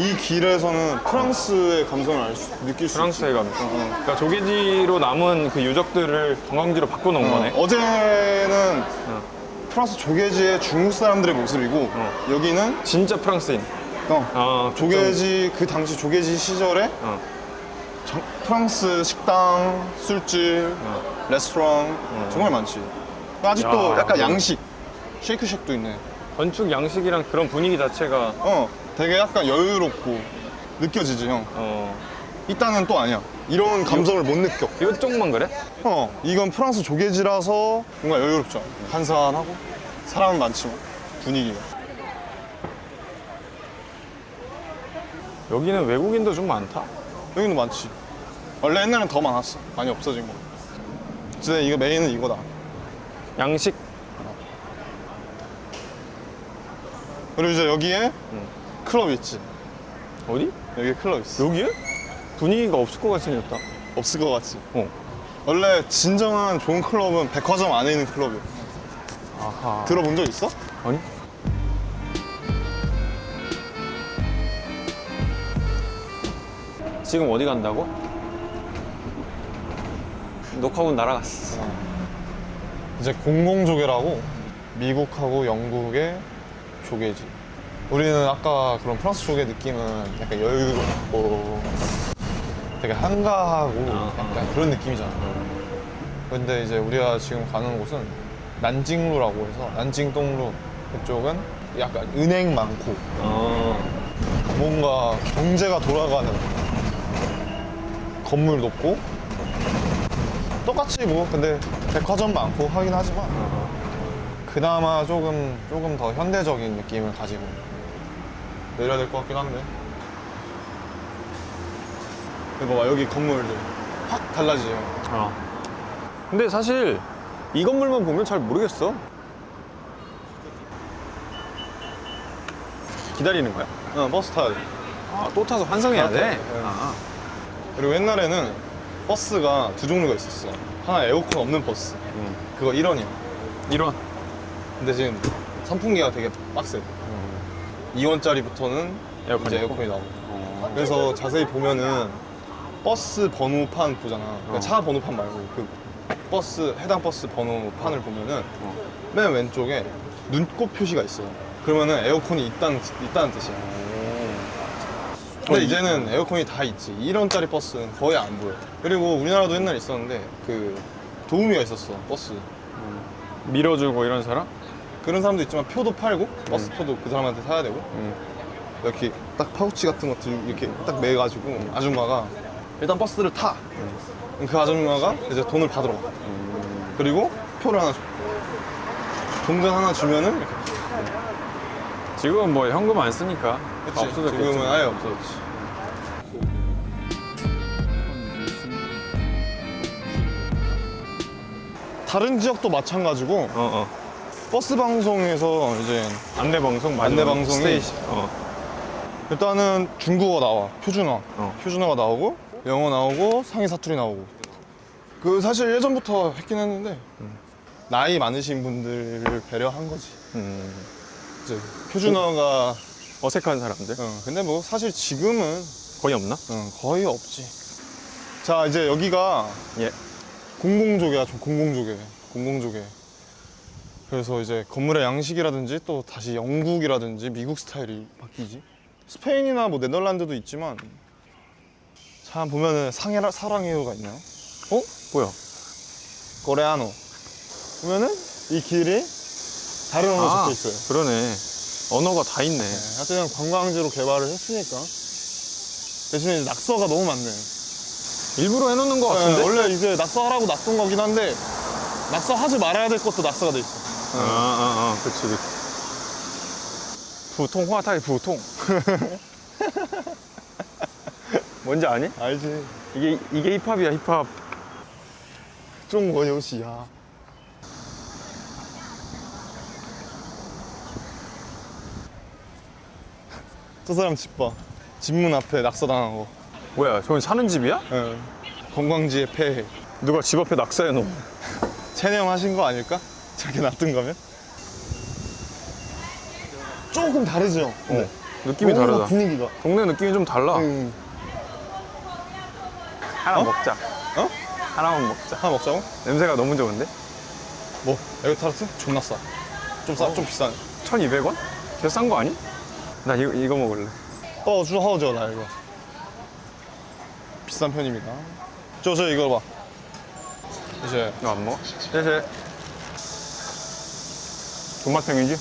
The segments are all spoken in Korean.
이 길에서는 프랑스의 감성을 알 수, 느낄 수 있지. 프랑스의 감성. 그러니까 조개지로 남은 그 유적들을 관광지로 바꿔놓은 거네. 어, 어제는 프랑스 조개지의 중국 사람들의 모습이고 여기는 진짜 프랑스인. 어, 아, 조개지 그 당시 조개지 시절에 어. 정- 프랑스 식당, 술집, 레스토랑 정말 많지. 아직도 야, 약간. 양식, 쉐이크쉑도 있네. 건축 양식이랑 그런 분위기 자체가 어, 되게 약간 여유롭고 느껴지지 형. 어 이따는 또 아니야. 이런 감성을 못 느껴. 이쪽만 그래? 어, 이건 프랑스 조개지라서 뭔가 여유롭죠. 한산하고 사람은 많지만 분위기가. 여기는 외국인도 좀 많다. 여기는 많지. 원래 옛날엔 더 많았어. 많이 없어진 거. 근데 이거 메인은 이거다. 양식 그리고 이제 여기에 클럽 있지. 어디? 여기 클럽 있어. 여기에? 분위기가 없을 것 같이 생겼다. 없을 것 같지. 어. 원래 진정한 좋은 클럽은 백화점 안에 있는 클럽이야. 아하. 들어본 적 있어? 아니? 지금 어디 간다고? 녹화군 날아갔어. 이제 공공조개라고 미국하고 영국의 조개지. 우리는 아까 그런 프랑스 조개 느낌은 약간 여유롭고 되게 한가하고 아, 약간 그런 느낌이잖아. 근데 이제 우리가 지금 가는 곳은 난징루라고 해서 난징동루 그쪽은 약간 은행 많고 어. 뭔가 경제가 돌아가는 건물 높고 똑같이 뭐 근데 백화점 많고 하긴 하지만 그나마 조금 조금 더 현대적인 느낌을 가지고 내려야 될 것 같긴 한데 이거 봐 여기 건물들 확 달라지죠 어. 근데 사실 이 건물만 보면 잘 모르겠어. 기다리는 거야? 어, 버스 타야 돼 아, 또 타서 환승해야 돼? 네. 아. 그리고 옛날에는 버스가 두 종류가 있었어 하나 에어컨 없는 버스 음. 그거 1원이야 이런. 근데 지금 선풍기가 되게 빡세 2원짜리부터는 에어컨이 이제? 에어컨이 나오고. 그래서 자세히 보면은 버스 번호판 보잖아. 그러니까 어. 차 번호판 말고 그 버스 해당 버스 번호판을 보면은 어. 맨 왼쪽에 눈꽃 표시가 있어 그러면은 에어컨이 있다는, 있다는 뜻이야. 근데 어, 이- 이제는 에어컨이 다 있지. 1원짜리 버스는 거의 안 보여. 그리고 우리나라도 옛날에 있었는데 그 도우미가 있었어 버스. 밀어주고 이런 사람? 그런 사람도 있지만 표도 팔고 버스 표도 그 사람한테 사야 되고 음. 이렇게 딱 파우치 같은 거 들, 이렇게 딱 매가지고 아줌마가 일단 버스를 타. 그럼 그 아줌마가 이제 돈을 받으러 가. 그리고 표를 하나 줘. 동전 하나 주면은 이렇게. 지금은 뭐 현금 안 쓰니까 그치? 없어졌겠지. 지금은 아예 없어졌지. 다른 지역도 마찬가지고 어, 어. 버스 방송에서 이제 안내 방송. 안내 방송이-. 어. 일단은 중국어 나와 표준어 어. 표준어가 나오고 영어 나오고 상위 사투리 나오고 그 사실 예전부터 했긴 했는데 나이 많으신 분들을 배려한 거지 음. 이제 표준어가 어색한 사람들 어, 근데 뭐 사실 지금은 거의 없나? 어, 거의 없지 자 이제 여기가 예. 공공조개야 좀 공공조개 공공조개 그래서 이제 건물의 양식이라든지 또 다시 영국이라든지 미국 스타일이 바뀌지 스페인이나 뭐 네덜란드도 있지만 참 보면은 상해라 사랑해요가 있나요? 어? 뭐야? 코레아노 보면은 이 길이 다른 언어 적혀 있어요 그러네. 언어가 다 있네. 네, 하여튼 관광지로 개발을 했으니까 대신에 이제 낙서가 너무 많네 일부러 해놓는 것 네, 같은데? 원래 이제 낙서하라고 놔둔 거긴 한데 낙서하지 말아야 될 것도 낙서가 돼 있어 어. 아, 아, 아, 그치, 그치. 부통, 화타이 부통. 뭔지 아니? 알지. 이게, 이게 힙합이야, 힙합. 중원영씨야. 저 사람 집 봐. 집문 앞에 낙서당한 거. 뭐야, 저건 사는 집이야? 예. 건광지의 폐해. 누가 집 앞에 낙서해놓은. 체념하신 거 아닐까? 저렇게 놔둔 거면? 조금 다르죠? 네. 느낌이 뭔가 다르다. 분위기가. 동네 느낌이 좀 달라. 응. 하나 어? 먹자. 어? 하나만 먹자. 하나 먹자고? 냄새가 너무 좋은데? 뭐 에그 타르트? 존나 싸. 좀 싸, 좀 비싸네. 1,200원? 개싼 거 아니? 나 이거, 이거 먹을래. 어, 주 하우저 나 이거. 비싼 편입니다. 저, 저 이거 봐. 이제 이거 안 먹어? 쉐쉐. 돈마탱이지?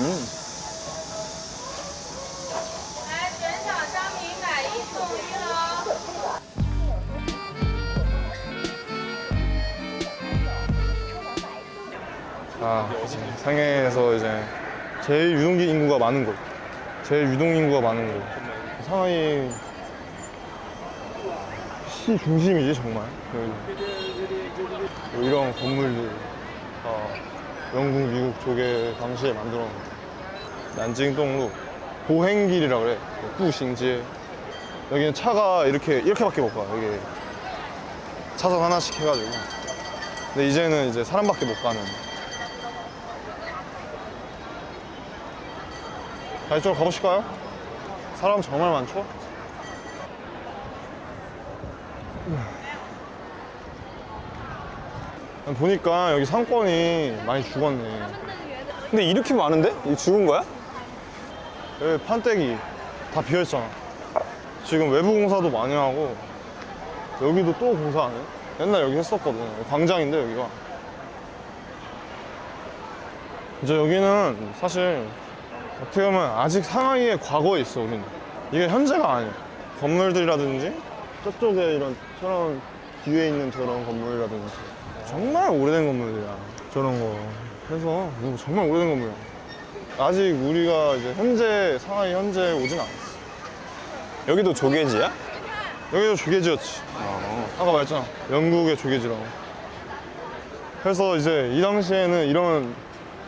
음. 아, 이제 상해에서 이제 제일 유동 인구가 많은 곳, 제일 유동 인구가 많은 곳. 상하이 시 중심이지 정말. 여기. 이런 건물들. 어. 영국, 미국 쪽에 당시에 만들어 놓은 난징동로 보행길이라 그래. 뿌싱지에 여기는 차가 이렇게 이렇게밖에 못 가. 여기 차선 하나씩 해가지고. 근데 이제는 이제 사람밖에 못 가는. 자, 이쪽으로 가보실까요? 사람 정말 많죠? 보니까 여기 상권이 많이 죽었네. 근데 이렇게 많은데? 이거 죽은 거야? 여기 판때기 다 비어있잖아. 지금 외부 공사도 많이 하고 여기도 또 공사하네. 옛날 여기 했었거든. 광장인데 여기가. 이제 여기는 사실 어떻게 보면 아직 상하이의 과거에 있어 우리는. 이게 현재가 아니야. 건물들이라든지 저쪽에 이런 저런 뒤에 있는 저런 건물이라든지 정말 오래된 건물들이야. 저런 거. 그래서 이거 정말 오래된 건물이야. 아직 우리가 이제 현재 상하이 현재 오진 않았어. 여기도 조개지야? 여기도 조개지였지. 어. 아까 말했잖아. 영국의 조개지라고. 그래서 이제 이 당시에는 이런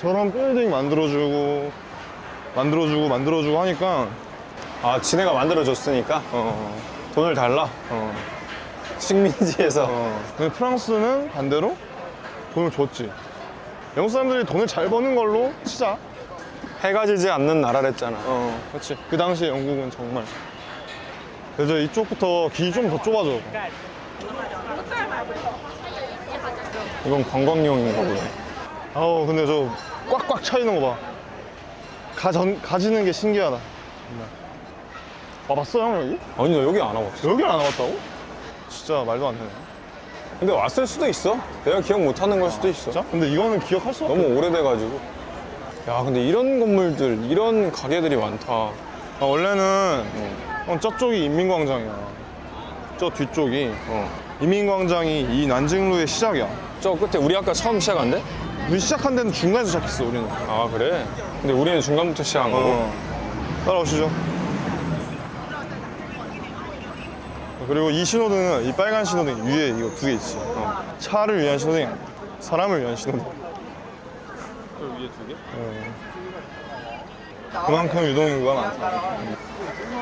저런 빌딩 만들어주고 만들어주고 만들어주고 하니까 아, 지네가 만들어줬으니까? 어, 돈을 달라? 어, 식민지에서. 어. 근데 프랑스는 반대로 돈을 줬지. 영국 사람들이 돈을 잘 버는 걸로 치자. 해가 지지 않는 나라랬잖아. 어, 그렇지. 그 당시에 영국은 정말. 그래서 이쪽부터 길이 좀 더 좁아져. 이건 관광용인가 보네. 아우 근데 저 꽉꽉 차 있는 거 봐. 가전 가지는 게 신기하다. 정말. 와봤어 형 여기? 아니, 나 여기 안 와봤어. 여기 안 와봤다고? 진짜 말도 안 되네. 근데 왔을 수도 있어. 내가 기억 못 하는 걸 수도 있어. 진짜? 근데 이거는 기억할 수 없어. 너무 오래돼가지고. 야, 근데 이런 건물들, 이런 가게들이 많다. 아, 원래는 형 저쪽이 인민광장이야. 저 뒤쪽이 어. 인민광장이 이 난징루의 시작이야. 저 끝에 우리 아까 처음 시작한 데? 우리 시작한 데는 중간에서 시작했어 우리는. 아, 그래? 근데 우리는 중간부터 시작한 거고. 어. 따라오시죠. 그리고 이 신호등은 이 빨간 신호등 위에 이거 두 개 있지. 어. 차를 위한 아니야. 사람을 위한 신호등. 저 위에 두 개? 그만큼 유동인구가 많다.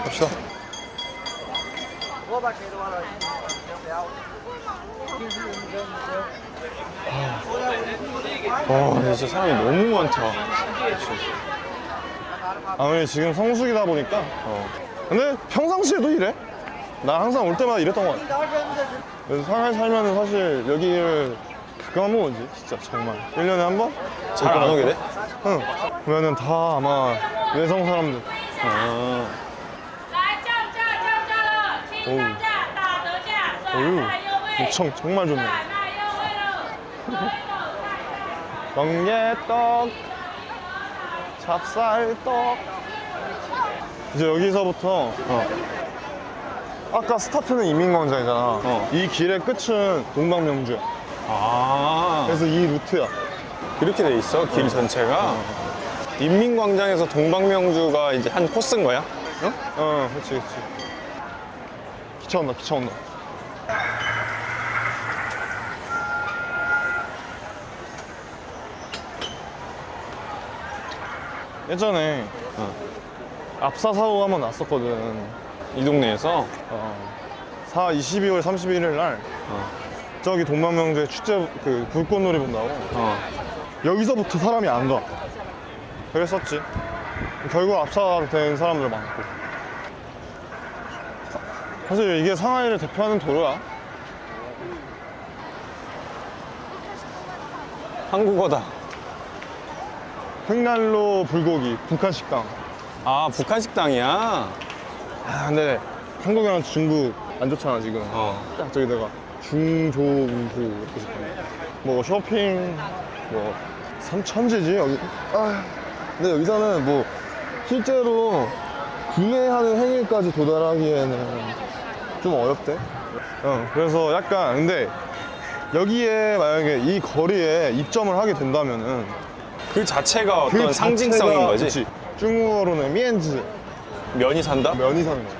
갑시다. 와, 근데 진짜 사람이 너무 많다. 아무리 지금 성수기다 보니까. 어. 근데 평상시에도 이래. 나 항상 올 때마다 이랬던 것 같아. 그래서 상하이 살면은 사실 여기를 가끔 한 번 오지. 진짜 정말. 1년에 한 번? 잘 안 오게 돼? 응. 그러면은 다 아마 외성 사람들. 아. 来降价降价了，清仓价打折价，帅 어유 卖优惠， 엄청 정말 좋네. 帅卖优惠了，走一走，看 멍게떡, 찹쌀떡. 이제 여기서부터 어. 아까 스타트는 인민광장이잖아. 어. 이 길의 끝은 동방명주야. 아. 그래서 이 루트야. 이렇게 돼 있어, 길 전체가. 인민광장에서 동방명주가 이제 한 코스인 거야? 어? 어, 그렇지, 그렇지. 기차 온다, 기차 온다. 예전에 어. 압사 사고가 한 번 났었거든. 이 동네에서. 어. 4, 22월 31일 날 어. 저기 동방명주에 축제 그 불꽃놀이 본다고 어. 여기서부터 사람이 안 가. 그랬었지. 결국 압사된 사람들 많고 사실 이게 상하이를 대표하는 도로야 한국어다. 횡난로 불고기 북한 식당 아, 북한 식당이야? 아 근데 한국이랑 중국 안 좋잖아 지금 어. 딱 저기다가 중조우호 이렇게 적혀있네 뭐 쇼핑 뭐 삼천지지 여기 아 근데 여기서는 뭐 실제로 구매하는 행위까지 도달하기에는 좀 어렵대 어, 그래서 약간 근데 여기에 만약에 이 거리에 입점을 하게 된다면은 그 자체가 그 어떤 상징성인 거지? 그치. 중국어로는 미엔즈 면이 산다? 면이 사는 거야